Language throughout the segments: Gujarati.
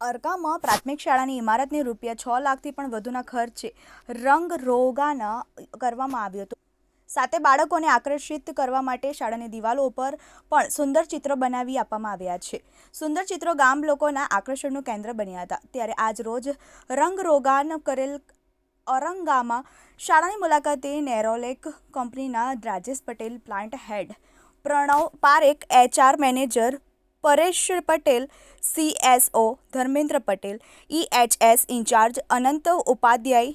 અરકામાં પ્રાથમિક શાળાની ઇમારતને રૂપિયા છ લાખથી પણ વધુના ખર્ચે રંગ રોગાના કરવામાં આવ્યું હતું. સાથે બાળકોને આકર્ષિત કરવા માટે શાળાની દિવાલો ઉપર પણ સુંદર ચિત્રો બનાવી આપવામાં આવ્યા છે. સુંદર ચિત્રો ગામ લોકોના આકર્ષણનું કેન્દ્ર બન્યા હતા. ત્યારે આજ રોજ રંગ રોગાન કરેલ ઔરંગામાં શાળાની મુલાકાતે નેરોલેક કંપનીના Rajesh Patel, plant head, Pranav Parekh, HR manager Paresh Patel, CSO Dharmendra Patel, EHS incharge Anant Upadhyay,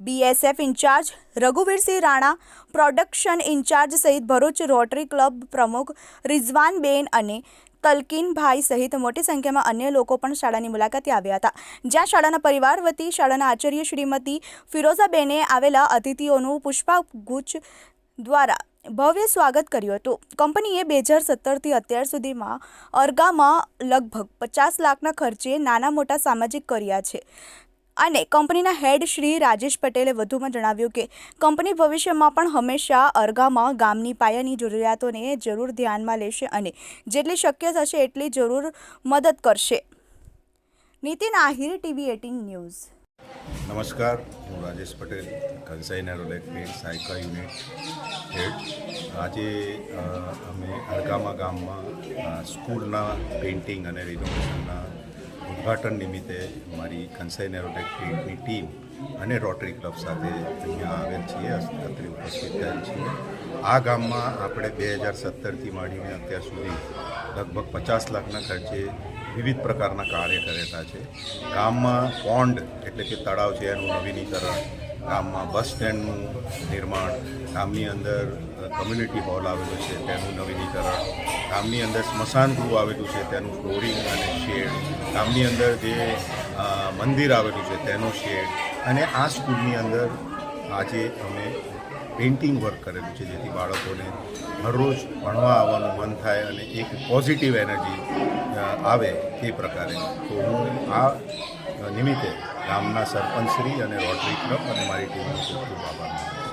BSF incharge Raghuvirsinh Rana, production incharge સહિત ભરૂચ રોટરી ક્લબ પ્રમુખ રિઝવાનબેન અને તલકીનભાઈ સહિત મોટી સંખ્યામાં અન્ય લોકો પણ શાળાની મુલાકાતે આવ્યા હતા. જ્યાં શાળાના પરિવાર વતી શાળાના આચાર્ય શ્રીમતી ફિરોઝાબેને આવેલા અતિથિઓનું પુષ્પાગુચ્છ દ્વારા ભવ્ય સ્વાગત કર્યું હતું. કંપનીએ બે હજાર સત્તરથી અત્યાર સુધીમાં અરગામાં લગભગ પચાસ લાખના ખર્ચે નાના મોટા સામાજિક કર્યા છે. અને કંપનીના હેડ શ્રી રાજેશ પટેલે વધુમાં જણાવ્યું કે, કંપની ભવિષ્યમાં પણ હંમેશા અરગામાં ગામની પાયાની જરૂરિયાતોને જરૂર ધ્યાનમાં લેશે અને જેટલી શક્ય થશે એટલી જરૂર મદદ કરશે. Nitin Ahir, TV eighteen news. નમસ્કાર. હું રાજેશ પટેલ કંસાઈ નેરોલેકની સાયકા યુનિટ હેડ. આજે અમે અરગામા ગામમાં સ્કૂલના પેઇન્ટિંગ અને રિનોવેશનના ઉદ્ઘાટન નિમિત્તે મારી કંસાઈ નેરોલેક પેઇન્ટની ટીમ અને રોટરી ક્લબ સાથે અહીંયા આવેલ છીએ અત્રે ઉપસ્થિત થયેલ છીએ. આ ગામમાં આપણે બે હજાર સત્તરથી માંડીને અત્યાર સુધી લગભગ પચાસ લાખના ખર્ચે વિવિધ પ્રકારના કાર્ય કરેલા છે. ગામમાં પોન્ડ એટલે કે તળાવ છે, એનું નવીનીકરણ. ગામમાં બસ સ્ટેન્ડનું નિર્માણ. ગામની અંદર કમ્યુનિટી હોલ આવેલો છે, તેનું નવીનીકરણ. ગામની અંદર સ્મશાન ગૃહ આવેલું છે, તેનું ફ્લોરિંગ અને શેડ. ગામની અંદર જે મંદિર આવેલું છે, તેનો શેડ. અને આ સ્કૂલની અંદર આજે અમે પેઇન્ટિંગ વર્ક કરેલું છે, જેથી બાળકોને હરરોજ ભણવા આવવાનું મન થાય અને એક પોઝિટિવ એનર્જી આવે તે પ્રકારે તો હું આ નિમિત્તે ગામના સરપંચશ્રી અને રોટરી ક્લબ અને મારી ટીમનો ખૂબ ખૂબ આભાર.